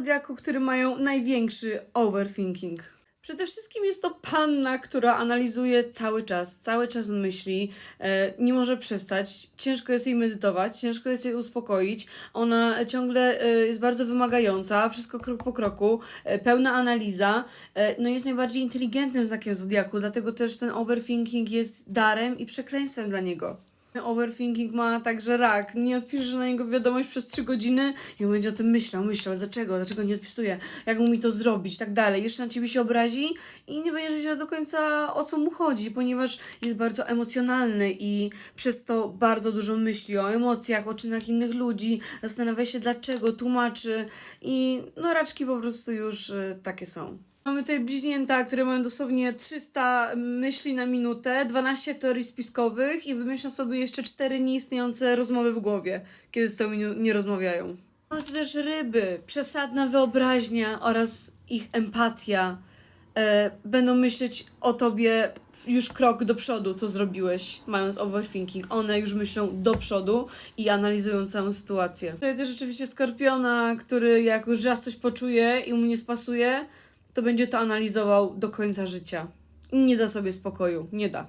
zodiaku, które mają największy overthinking. Przede wszystkim jest to panna, która analizuje cały czas, cały czas myśli, e, nie może przestać, ciężko jest jej medytować, ciężko jest jej uspokoić, ona ciągle e, jest bardzo wymagająca, wszystko krok po kroku, e, pełna analiza, no jest najbardziej inteligentnym znakiem zodiaku, dlatego też ten overthinking jest darem i przekleństwem dla niego. Overthinking ma także rak. Nie odpiszesz na niego wiadomość przez 3 godziny i on będzie o tym myślał, myślał, dlaczego, dlaczego nie odpisuje, jak mu mi to zrobić, tak dalej. Jeszcze na ciebie się obrazi i nie będziesz wiedział do końca o co mu chodzi, ponieważ jest bardzo emocjonalny i przez to bardzo dużo myśli o emocjach, o czynach innych ludzi, zastanawia się dlaczego, tłumaczy i no raczki po prostu już y, takie są. Mamy tutaj bliźnięta, które mają dosłownie 300 myśli na minutę, 12 teorii spiskowych i wymyślą sobie jeszcze 4 nieistniejące rozmowy w głowie, kiedy z tobą nie, rozmawiają. Mamy tu też ryby, przesadna wyobraźnia oraz ich empatia. E, będą myśleć o tobie już krok do przodu, co zrobiłeś, mając overthinking. One już myślą do przodu i analizują całą sytuację. Tutaj też rzeczywiście Skorpiona, który jak już raz coś poczuje i mu nie spasuje, to będzie to analizował do końca życia. I nie da sobie spokoju, nie da.